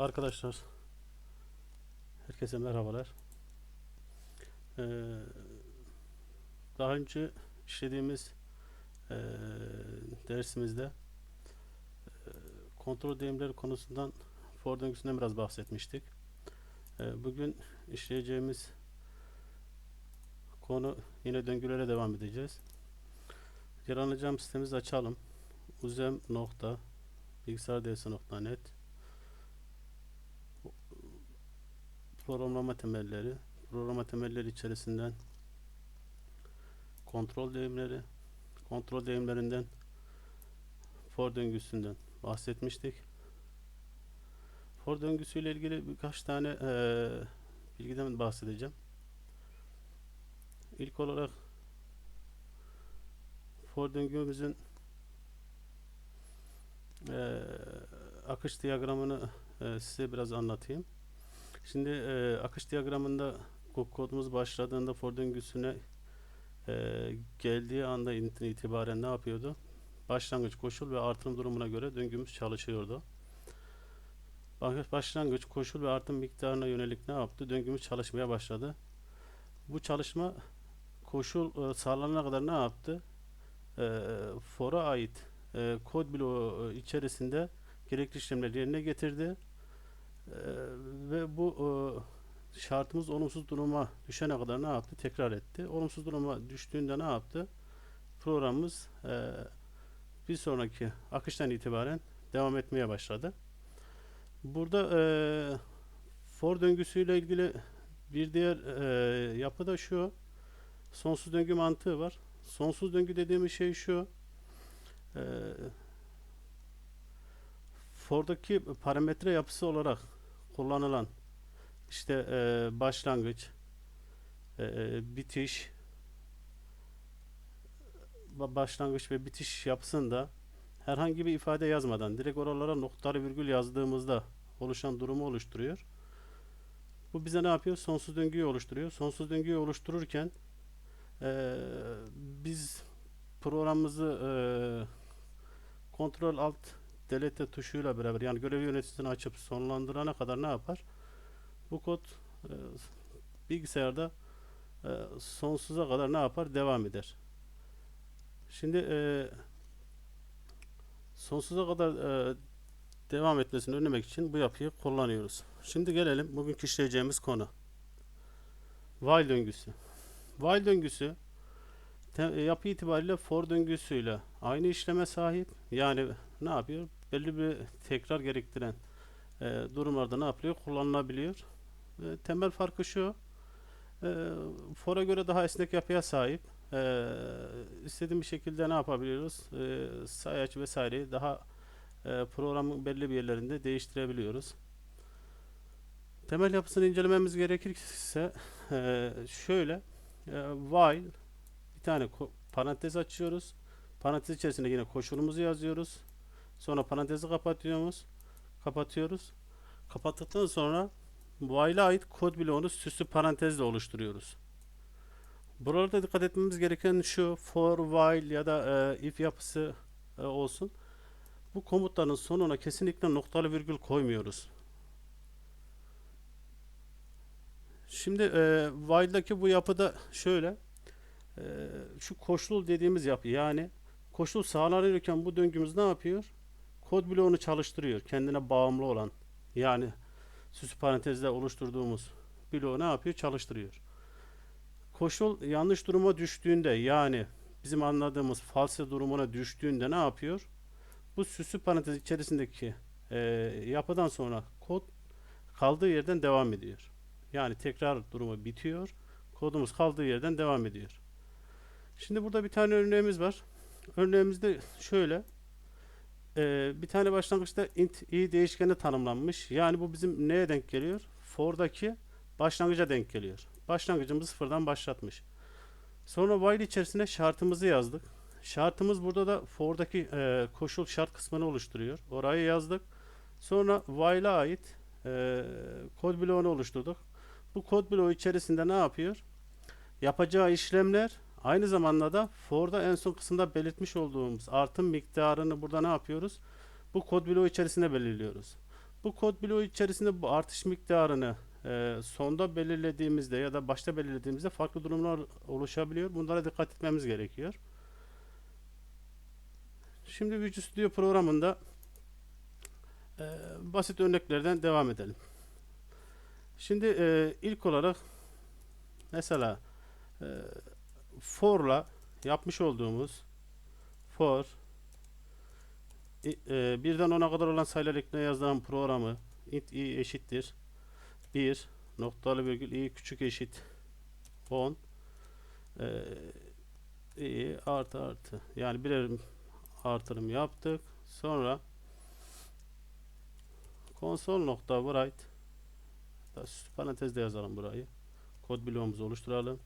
Arkadaşlar, herkese merhabalar. Ee, daha önce işlediğimiz ee, dersimizde ee, kontrol deyimleri konusundan for döngüsünden biraz bahsetmiştik. Ee, bugün işleyeceğimiz konu yine döngülere devam edeceğiz. Yararlanacağım sitemizi açalım. uzem nokta bilgisayardevsi.net programlama temelleri programa temelleri içerisinden kontrol deyimleri kontrol deyimlerinden for döngüsünden bahsetmiştik. For döngüsüyle ilgili birkaç tane eee bilgiden bahsedeceğim. İlk olarak for döngümüzün eee, akış diyagramını eee, size biraz anlatayım. Şimdi eee, akış diyagramında ko- kodumuz başladığında for döngüsüne eee, geldiği anda it- itibaren ne yapıyordu? Başlangıç koşul ve artırım durumuna göre döngümüz çalışıyordu. Baş- Başlangıç koşul ve artım miktarına yönelik ne yaptı? Döngümüz çalışmaya başladı. Bu çalışma koşul eee, sağlanana kadar ne yaptı? Eee for'a ait eee, kod bloğu içerisinde gerekli işlemleri yerine getirdi. Eee, ve bu eee, şartımız olumsuz duruma düşene kadar ne yaptı? Tekrar etti. Olumsuz duruma düştüğünde ne yaptı? Programımız eee, bir sonraki akıştan itibaren devam etmeye başladı. Burada eee for döngüsüyle ilgili bir diğer eee yapı da şu. Sonsuz döngü mantığı var. Sonsuz döngü dediğimiz şey şu. Eee for'daki parametre yapısı olarak kullanılan işte eee, başlangıç, eee, bitiş, ba- başlangıç ve bitiş yapısında herhangi bir ifade yazmadan direkt oralara noktalı virgül yazdığımızda oluşan durumu oluşturuyor. Bu bize ne yapıyor? Sonsuz döngüyü oluşturuyor. Sonsuz döngüyü oluştururken eee, biz programımızı eee kontrol alt delete tuşuyla beraber yani görev yöneticisini açıp sonlandırana kadar ne yapar? Bu kod e, bilgisayarda e, sonsuza kadar ne yapar? Devam eder. Şimdi e, sonsuza kadar e, devam etmesini önlemek için bu yapıyı kullanıyoruz. Şimdi gelelim bugünkü işleyeceğimiz konu. While döngüsü. While döngüsü yapı itibariyle for döngüsüyle aynı işleme sahip. Yani ne yapıyor? Belli bir tekrar gerektiren e, durumlarda ne yapılıyor? Kullanılabiliyor. E, temel farkı şu. E, for'a göre daha esnek yapıya sahip. E, istediğim bir şekilde ne yapabiliyoruz? E, sayaç vesaireyi daha e, programın belli bir yerlerinde değiştirebiliyoruz. Temel yapısını incelememiz gerekirse e, şöyle e, while bir tane parantez açıyoruz. Parantez içerisinde yine koşulumuzu yazıyoruz. Sonra parantezi kapatıyoruz. Kapatıyoruz. Kapattıktan sonra while'a ait kod bloğunu süslü parantezle oluşturuyoruz. Buralarda dikkat etmemiz gereken şu for, while ya da e, if yapısı e, olsun. Bu komutların sonuna kesinlikle noktalı virgül koymuyoruz. Şimdi e, while'daki bu yapıda şöyle e, şu koşul dediğimiz yapı yani koşul sağlanırken bu döngümüz ne yapıyor? Kod bloğunu çalıştırıyor. Kendine bağımlı olan yani süslü parantezle oluşturduğumuz bloğu ne yapıyor? Çalıştırıyor. Koşul yanlış duruma düştüğünde yani bizim anladığımız false durumuna düştüğünde ne yapıyor? Bu süslü parantez içerisindeki e, yapıdan sonra kod kaldığı yerden devam ediyor. Yani tekrar durumu bitiyor. Kodumuz kaldığı yerden devam ediyor. Şimdi burada bir tane örneğimiz var. Örneğimizde şöyle e, bir tane başlangıçta int i değişkeni tanımlanmış. Yani bu bizim neye denk geliyor? For'daki başlangıca denk geliyor. Başlangıcımızı sıfırdan başlatmış. Sonra while içerisine şartımızı yazdık. Şartımız burada da for'daki e, koşul şart kısmını oluşturuyor. Orayı yazdık. Sonra while'a ait e, kod bloğunu oluşturduk. Bu kod bloğu içerisinde ne yapıyor? Yapacağı işlemler Aynı zamanda da for'da en son kısımda belirtmiş olduğumuz artım miktarını burada ne yapıyoruz? Bu kod bloğu içerisinde belirliyoruz. Bu kod bloğu içerisinde bu artış miktarını e, sonda belirlediğimizde ya da başta belirlediğimizde farklı durumlar oluşabiliyor. Bunlara dikkat etmemiz gerekiyor. Şimdi Visual Studio programında e, basit örneklerden devam edelim. Şimdi e, ilk olarak mesela e, for'la yapmış olduğumuz for i- e, birden 10'a kadar olan sayılar ekrana yazılan programı int i eşittir. 1 noktalı virgül i küçük eşit 10 e, i artı artı. Yani birer artırım yaptık. Sonra konsol nokta write parantezde yazalım burayı. Kod bloğumuzu oluşturalım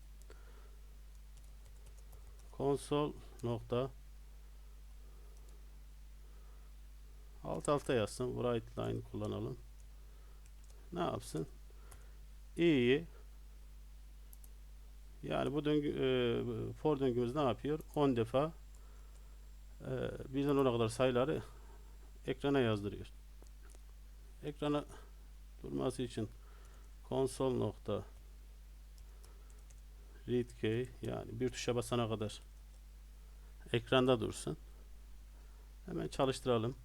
konsol nokta. Alt alta yazsın. Write line kullanalım. Ne yapsın? İ'yi. Yani bu döngü e, for döngümüz ne yapıyor? 10 defa e, birden 10'a kadar sayıları ekrana yazdırıyor. Ekrana durması için konsol nokta read key yani bir tuşa basana kadar ekranda dursun. Hemen çalıştıralım.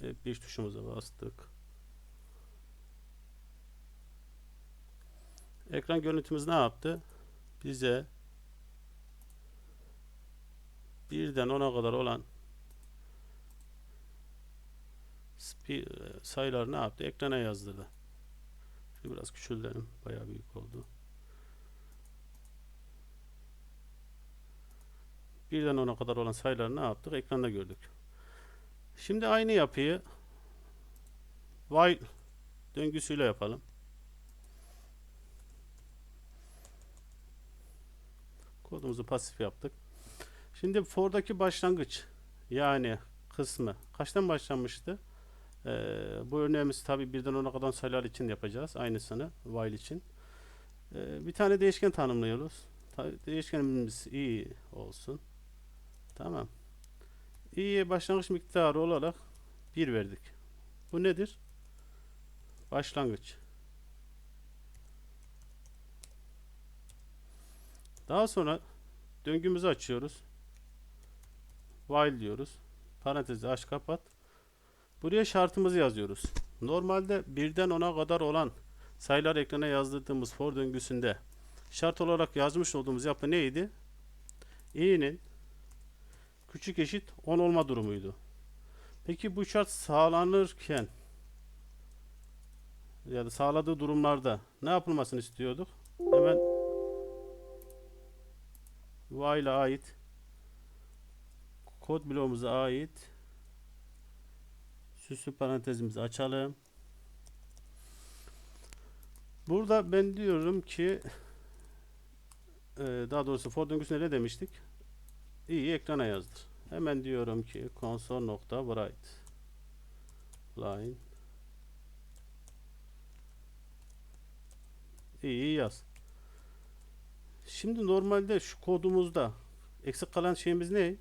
Evet, bir tuşumuza bastık. Ekran görüntümüz ne yaptı? Bize birden 10'a kadar olan spi- e, sayılar ne yaptı? Ekrana yazdırdı. Şunu biraz küçültelim. Bayağı büyük oldu. Birden 10'a kadar olan sayıları ne yaptık? Ekranda gördük. Şimdi aynı yapıyı while döngüsüyle yapalım. Kodumuzu pasif yaptık. Şimdi for'daki başlangıç yani kısmı kaçtan başlanmıştı? Ee, bu örneğimiz tabi birden 10'a kadar sayılar için yapacağız. Aynısını while için. Ee, bir tane değişken tanımlıyoruz. Ta- değişkenimiz i olsun. Tamam. i'ye başlangıç miktarı olarak 1 verdik. Bu nedir? Başlangıç. Daha sonra döngümüzü açıyoruz. While diyoruz. Parantezi aç kapat. Buraya şartımızı yazıyoruz. Normalde birden 10'a kadar olan sayılar ekrana yazdırdığımız for döngüsünde şart olarak yazmış olduğumuz yapı neydi? i'nin küçük eşit 10 olma durumuydu. Peki bu şart sağlanırken ya da sağladığı durumlarda ne yapılmasını istiyorduk? Hemen while'a ait kod bloğumuza ait süslü parantezimizi açalım. Burada ben diyorum ki e, daha doğrusu for döngüsünde ne demiştik? İyi ekrana yazdır. Hemen diyorum ki console nokta write line iyi yaz. Şimdi normalde şu kodumuzda eksik kalan şeyimiz ne?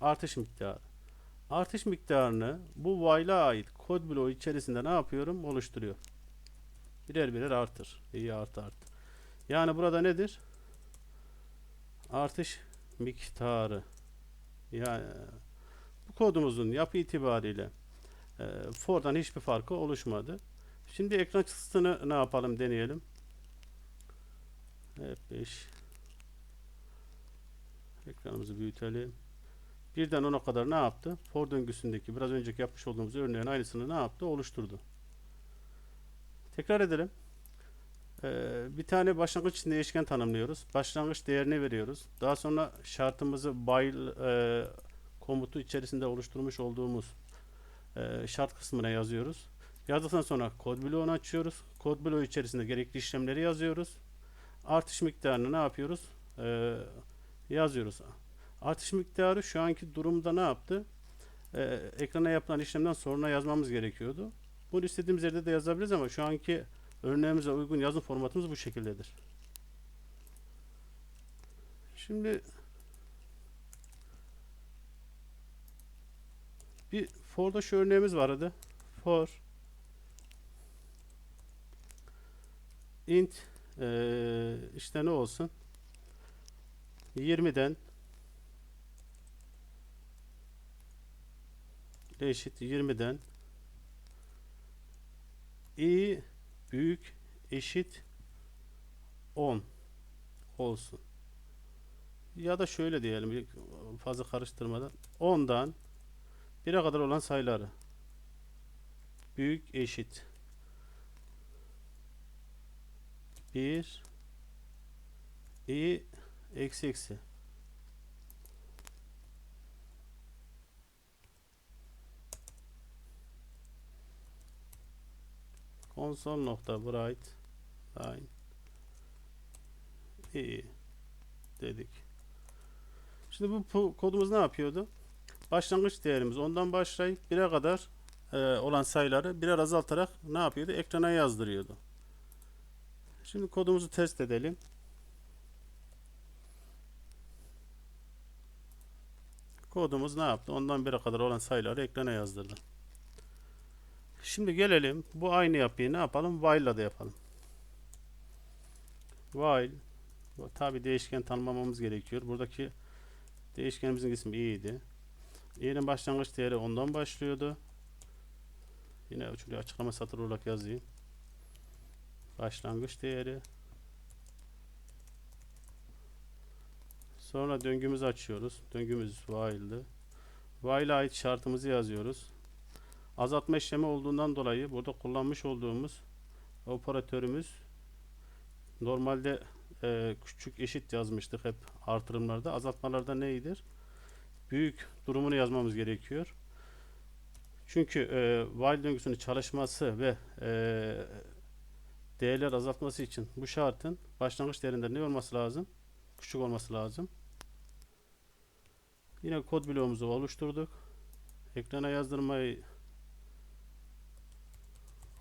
Artış miktarı. Artış miktarını bu while'a ait kod bloğu içerisinde ne yapıyorum? Oluşturuyor. Birer birer artır. İyi artı artı. Yani burada nedir? Artış miktarı. Yani bu kodumuzun yapı itibariyle e, for'dan hiçbir farkı oluşmadı. Şimdi ekran çıktısını ne yapalım deneyelim. F5 ekranımızı büyütelim. Birden 10'a kadar ne yaptı? For döngüsündeki biraz önceki yapmış olduğumuz örneğin aynısını ne yaptı? Oluşturdu. Tekrar edelim. Ee, bir tane başlangıç değişken tanımlıyoruz. Başlangıç değerini veriyoruz. Daha sonra şartımızı while e, komutu içerisinde oluşturmuş olduğumuz e, şart kısmına yazıyoruz. Yazdıktan sonra kod bloğunu açıyoruz. Kod bloğu içerisinde gerekli işlemleri yazıyoruz. Artış miktarını ne yapıyoruz? Ee, yazıyoruz. Artış miktarı şu anki durumda ne yaptı? Ee, ekrana yapılan işlemden sonra yazmamız gerekiyordu. Bunu istediğimiz yerde de yazabiliriz ama şu anki örneğimize uygun yazım formatımız bu şekildedir. Şimdi Bir for'da şu örneğimiz vardı. For int eee, işte ne olsun? 20'den eşit 20'den i büyük eşit 10 olsun. Ya da şöyle diyelim fazla karıştırmadan. 10'dan 1'e kadar olan sayıları. Büyük eşit. 1 i eksi eksi Console nokta bright line iyi dedik. Şimdi bu kodumuz ne yapıyordu? Başlangıç değerimiz ondan başlayıp 1'e kadar e, olan sayıları birer azaltarak ne yapıyordu? Ekrana yazdırıyordu. Şimdi kodumuzu test edelim. Kodumuz ne yaptı? Ondan 1'e kadar olan sayıları ekrana yazdırdı. Şimdi gelelim bu aynı yapıyı ne yapalım? While'la da yapalım. While tabi değişken tanımlamamız gerekiyor. Buradaki değişkenimizin ismi i'ydi. i'nin başlangıç değeri ondan başlıyordu. Yine şuraya açıklama satırı olarak yazayım. Başlangıç değeri. Sonra döngümüzü açıyoruz. Döngümüz while'dı. While'a ait şartımızı yazıyoruz. Azaltma işlemi olduğundan dolayı burada kullanmış olduğumuz operatörümüz normalde e, küçük eşit yazmıştık hep artırımlarda. Azaltmalarda neydir? Büyük durumunu yazmamız gerekiyor. Çünkü e, while döngüsünün çalışması ve e, değerler azaltması için bu şartın başlangıç değerinde ne olması lazım? Küçük olması lazım. Yine kod bloğumuzu oluşturduk. Ekrana yazdırmayı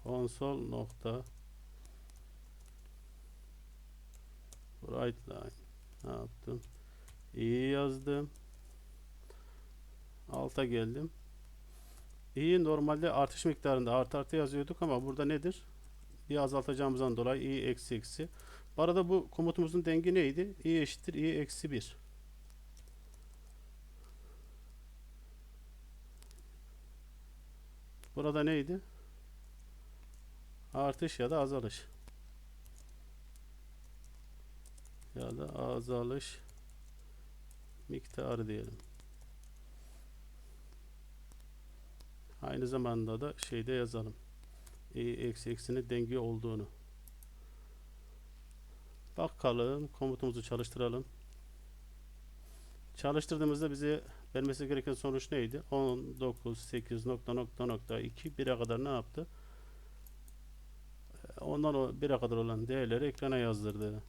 console nokta Right line. Ne yaptım? İyi yazdım. Alta geldim. İyi normalde artış miktarında artı artı yazıyorduk ama burada nedir? Bir azaltacağımızdan dolayı i eksi eksi. Bu arada bu komutumuzun dengi neydi? i eşittir i eksi 1. Burada neydi? Artış ya da azalış. ya da azalış miktarı diyelim. Aynı zamanda da şeyde yazalım. i eksi eksinin dengi olduğunu. Bakalım komutumuzu çalıştıralım. Çalıştırdığımızda bize vermesi gereken sonuç neydi? 19 8 nokta nokta nokta 2 1'e kadar ne yaptı? Ondan o 1'e kadar olan değerleri ekrana yazdırdı.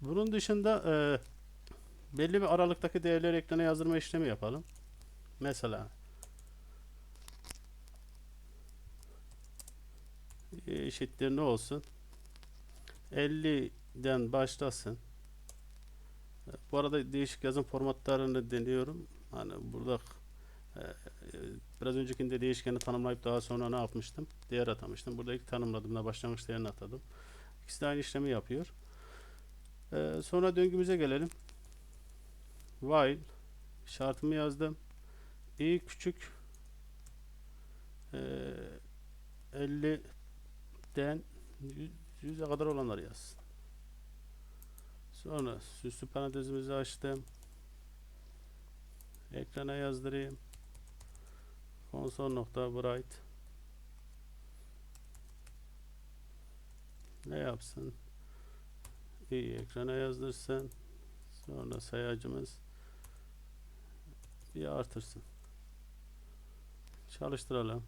Bunun dışında e, belli bir aralıktaki değerleri ekrana yazdırma işlemi yapalım. Mesela eşittir ne olsun? 50'den başlasın. Bu arada değişik yazım formatlarını deniyorum. Hani burada e, biraz öncekinde değişkeni tanımlayıp daha sonra ne yapmıştım? Değer atamıştım. Burada ilk tanımladığımda başlangıç değerini atadım. İkisi de aynı işlemi yapıyor. Ee, sonra döngümüze gelelim. While şartımı yazdım. i küçük e, 50'den 100'e kadar olanları yazsın. Sonra süslü parantezimizi açtım. Ekrana yazdırayım. Console nokta bright ne yapsın? iyi ekrana yazdırsın. Sonra sayacımız bir artırsın. Çalıştıralım.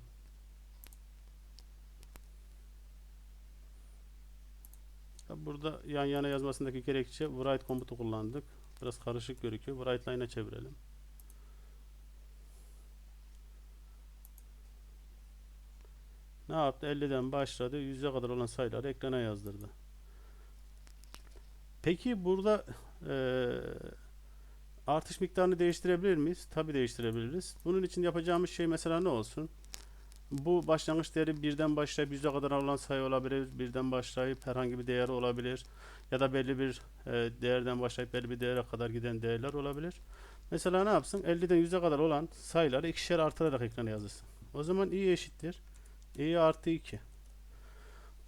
Burada yan yana yazmasındaki gerekçe write komutu kullandık. Biraz karışık gözüküyor. Write line'a çevirelim. Ne yaptı? 50'den başladı. 100'e kadar olan sayıları ekrana yazdırdı. Peki burada eee, artış miktarını değiştirebilir miyiz? Tabii değiştirebiliriz. Bunun için yapacağımız şey mesela ne olsun? Bu başlangıç değeri birden başlayıp yüze kadar olan sayı olabilir. Birden başlayıp herhangi bir değer olabilir. Ya da belli bir e, değerden başlayıp belli bir değere kadar giden değerler olabilir. Mesela ne yapsın? 50'den 100'e kadar olan sayıları ikişer artırarak ekrana yazılsın. O zaman i eşittir. İ artı 2.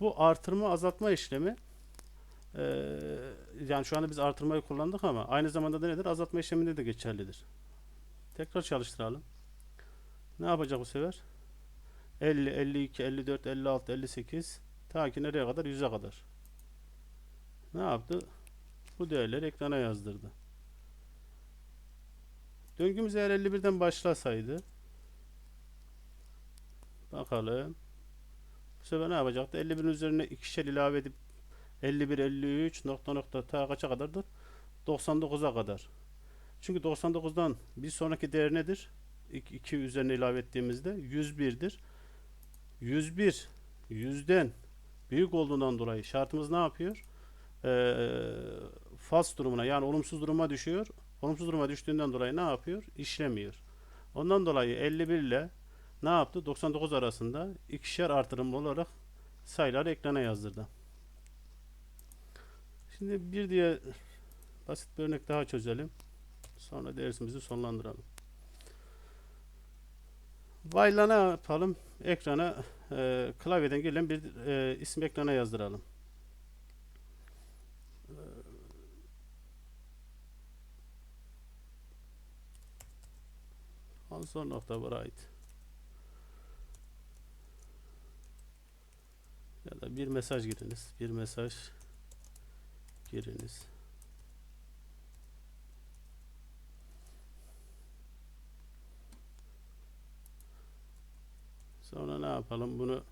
Bu artırma azaltma işlemi e, yani şu anda biz artırmayı kullandık ama aynı zamanda da nedir? Azaltma işleminde de geçerlidir. Tekrar çalıştıralım. Ne yapacak bu sefer? 50, 52, 54, 56, 58 ta ki nereye kadar? 100'e kadar. Ne yaptı? Bu değerleri ekrana yazdırdı. Döngümüz eğer 51'den başlasaydı bakalım bu sefer ne yapacaktı? 51'in üzerine ikişer ilave edip 51, 53 nokta nokta ta kaça kadardır? 99'a kadar. Çünkü 99'dan bir sonraki değer nedir? 2 üzerine ilave ettiğimizde 101'dir. 101 yüzden büyük olduğundan dolayı şartımız ne yapıyor? Ee, false durumuna yani olumsuz duruma düşüyor. Olumsuz duruma düştüğünden dolayı ne yapıyor? İşlemiyor. Ondan dolayı 51 ile ne yaptı? 99 arasında ikişer artırımlı olarak sayıları ekrana yazdırdı. Şimdi bir diğer basit bir örnek daha çözelim. Sonra dersimizi sonlandıralım. While'la ne yapalım? Ekrana e, klavyeden gelen bir e, isim ekrana yazdıralım. Console nokta write ya da bir mesaj giriniz. Bir mesaj giriniz. Sonra ne yapalım? Bunu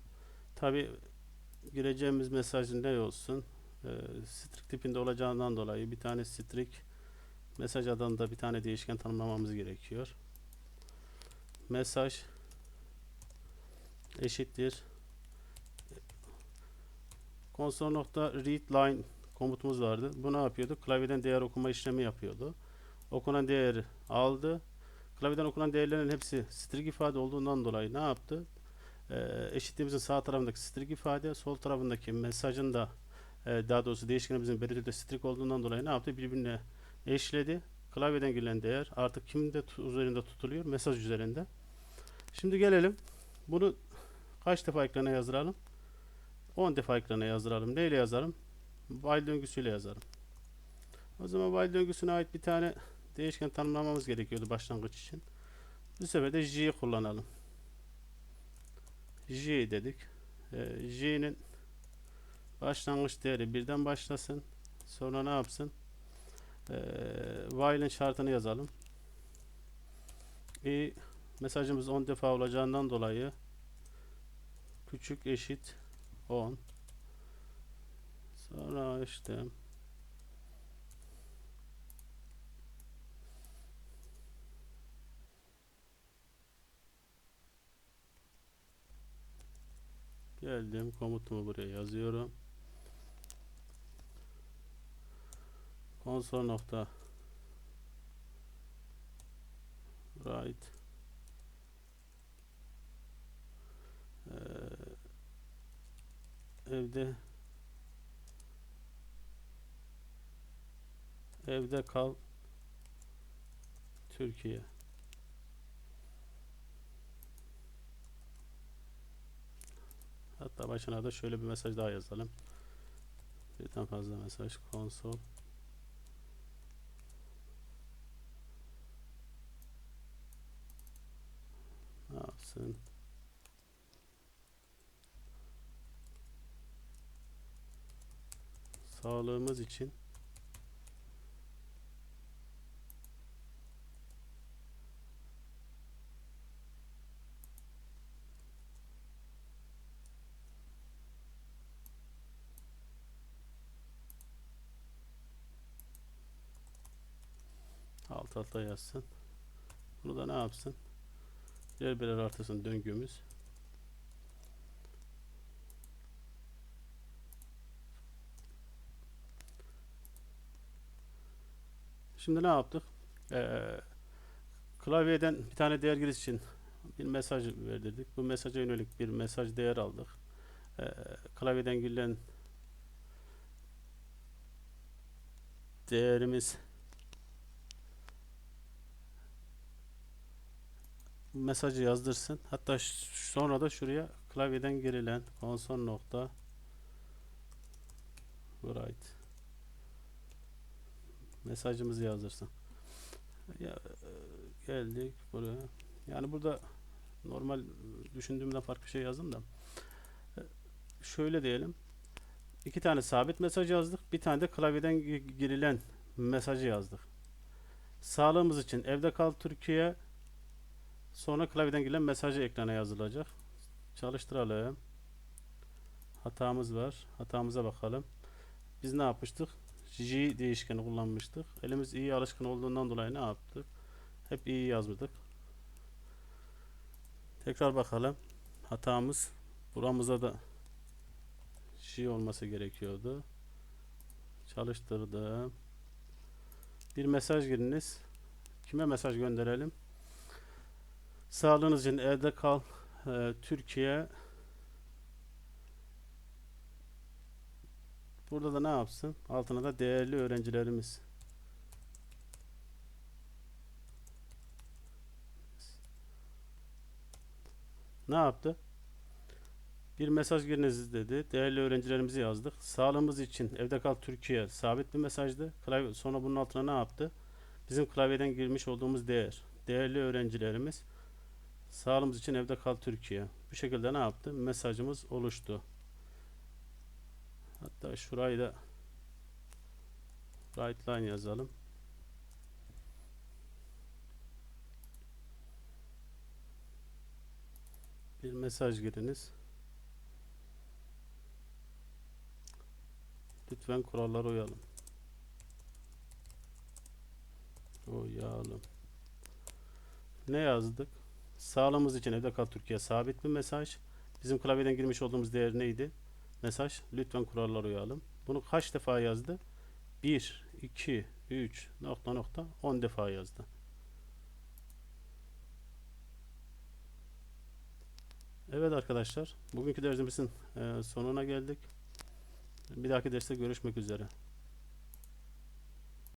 tabi gireceğimiz mesajın ne olsun? Ee, string tipinde olacağından dolayı bir tane string mesaj adında bir tane değişken tanımlamamız gerekiyor. Mesaj eşittir console nokta read line komutumuz vardı. Bu ne yapıyordu? Klavyeden değer okuma işlemi yapıyordu. Okunan değeri aldı. Klavyeden okunan değerlerin hepsi string ifade olduğundan dolayı ne yaptı? Ee, eşitliğimizin sağ tarafındaki string ifade, sol tarafındaki mesajın da e, daha doğrusu değişkenimizin belirtide string olduğundan dolayı ne yaptı? Birbirine eşledi. Klavyeden gelen değer artık kimde tu- üzerinde tutuluyor? Mesaj üzerinde. Şimdi gelelim. Bunu kaç defa ekrana yazdıralım? 10 defa ekrana yazdıralım. Neyle yazarım? While döngüsüyle yazarım. O zaman while döngüsüne ait bir tane değişken tanımlamamız gerekiyordu başlangıç için. Bu sefer de J'yi kullanalım. J dedik. Ee, J'nin başlangıç değeri birden başlasın. Sonra ne yapsın? Ee, while'in şartını yazalım. E, mesajımız 10 defa olacağından dolayı küçük eşit 10 sonra işte geldim komutumu buraya yazıyorum. Console nokta write Ee, evde. Evde kal. Türkiye. Hatta başına da şöyle bir mesaj daha yazalım. Birden fazla mesaj. Konsol. Ne yapsın sağlığımız için alt alta yazsın. Bunu da ne yapsın? Birer birer artırsın döngümüz. Şimdi ne yaptık? Ee, klavyeden bir tane değer giriş için bir mesaj verdirdik. Bu mesaja yönelik bir mesaj değer aldık. Ee, klavyeden girilen değerimiz mesajı yazdırsın. Hatta sonra da şuraya klavyeden girilen konsol nokta write mesajımızı yazdırsın. Ya, e, geldik buraya. Yani burada normal düşündüğümden farklı bir şey yazdım da. E, Şöyle diyelim. İki tane sabit mesaj yazdık. Bir tane de klavyeden gi- girilen mesajı yazdık. Sağlığımız için evde kal Türkiye sonra klavyeden girilen mesajı ekrana yazılacak. Çalıştıralım. Hatamız var. Hatamıza bakalım. Biz ne yapmıştık? J değişkeni kullanmıştık. Elimiz iyi alışkın olduğundan dolayı ne yaptık? Hep iyi yazmadık. Tekrar bakalım. Hatamız buramıza da J olması gerekiyordu. Çalıştırdım. Bir mesaj giriniz. Kime mesaj gönderelim? Sağlığınız için evde kal. Ee, Türkiye Burada da ne yapsın? Altına da değerli öğrencilerimiz. Ne yaptı? Bir mesaj giriniz dedi. Değerli öğrencilerimizi yazdık. Sağlığımız için evde kal Türkiye sabit bir mesajdı. Klavye, sonra bunun altına ne yaptı? Bizim klavyeden girmiş olduğumuz değer. Değerli öğrencilerimiz sağlığımız için evde kal Türkiye. Bu şekilde ne yaptı? Mesajımız oluştu. Hatta şurayı da right line yazalım. Bir mesaj giriniz. Lütfen kurallara uyalım. Uyalım. Ne yazdık? Sağlığımız için evde kal Türkiye sabit bir mesaj. Bizim klavyeden girmiş olduğumuz değer neydi? Mesaj. Lütfen kurallara uyalım. Bunu kaç defa yazdı? 1, 2, 3, nokta nokta 10 defa yazdı. Evet arkadaşlar. Bugünkü dersimizin e, sonuna geldik. Bir dahaki derste görüşmek üzere.